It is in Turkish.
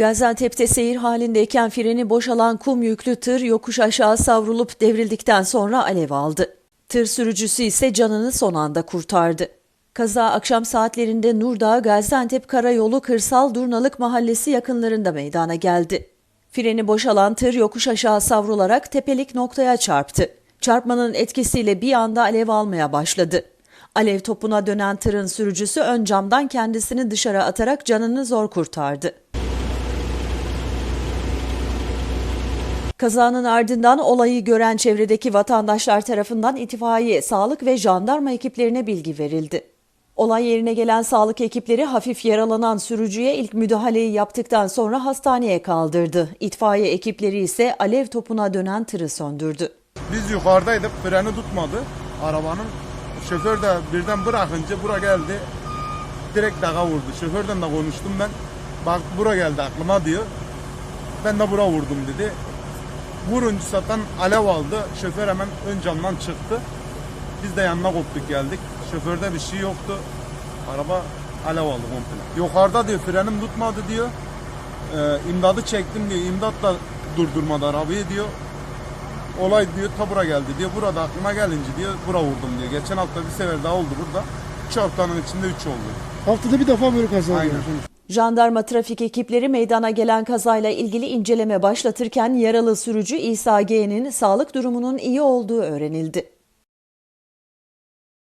Gaziantep'te seyir halindeyken freni boşalan kum yüklü tır yokuş aşağı savrulup devrildikten sonra alev aldı. Tır sürücüsü ise canını son anda kurtardı. Kaza akşam saatlerinde Nurdağ Gaziantep Karayolu Kırsal Durnalık Mahallesi yakınlarında meydana geldi. Freni boşalan tır yokuş aşağı savrularak tepelik noktaya çarptı. Çarpmanın etkisiyle bir anda alev almaya başladı. Alev topuna dönen tırın sürücüsü ön camdan kendisini dışarı atarak canını zor kurtardı. Kazanın ardından olayı gören çevredeki vatandaşlar tarafından itfaiye, sağlık ve jandarma ekiplerine bilgi verildi. Olay yerine gelen sağlık ekipleri hafif yaralanan sürücüye ilk müdahaleyi yaptıktan sonra hastaneye kaldırdı. İtfaiye ekipleri ise alev topuna dönen tırı söndürdü. Biz yukarıdaydık, freni tutmadı arabanın. Şoför de birden bırakınca bura geldi. Direkt dağa vurdu. Şoförden de konuştum ben. Bak bura geldi aklıma diyor. Ben de bura vurdum dedi. Vurunca zaten alev aldı. Şoför hemen ön camdan çıktı. Biz de yanına koptuk geldik. Şoförde bir şey yoktu. Araba alev aldı komple. Yukarıda diyor frenim tutmadı diyor. Ee, imdadı çektim diyor. İmdat da durdurmadı arabayı diyor. Olay diyor ta bura geldi diyor. Burada aklıma gelince diyor bura vurdum diyor. Geçen hafta bir sefer daha oldu burada. Üç haftanın içinde üç oldu. Haftada bir defa böyle kaza Aynen. oluyor. Jandarma trafik ekipleri meydana gelen kazayla ilgili inceleme başlatırken yaralı sürücü İsa G'nin sağlık durumunun iyi olduğu öğrenildi.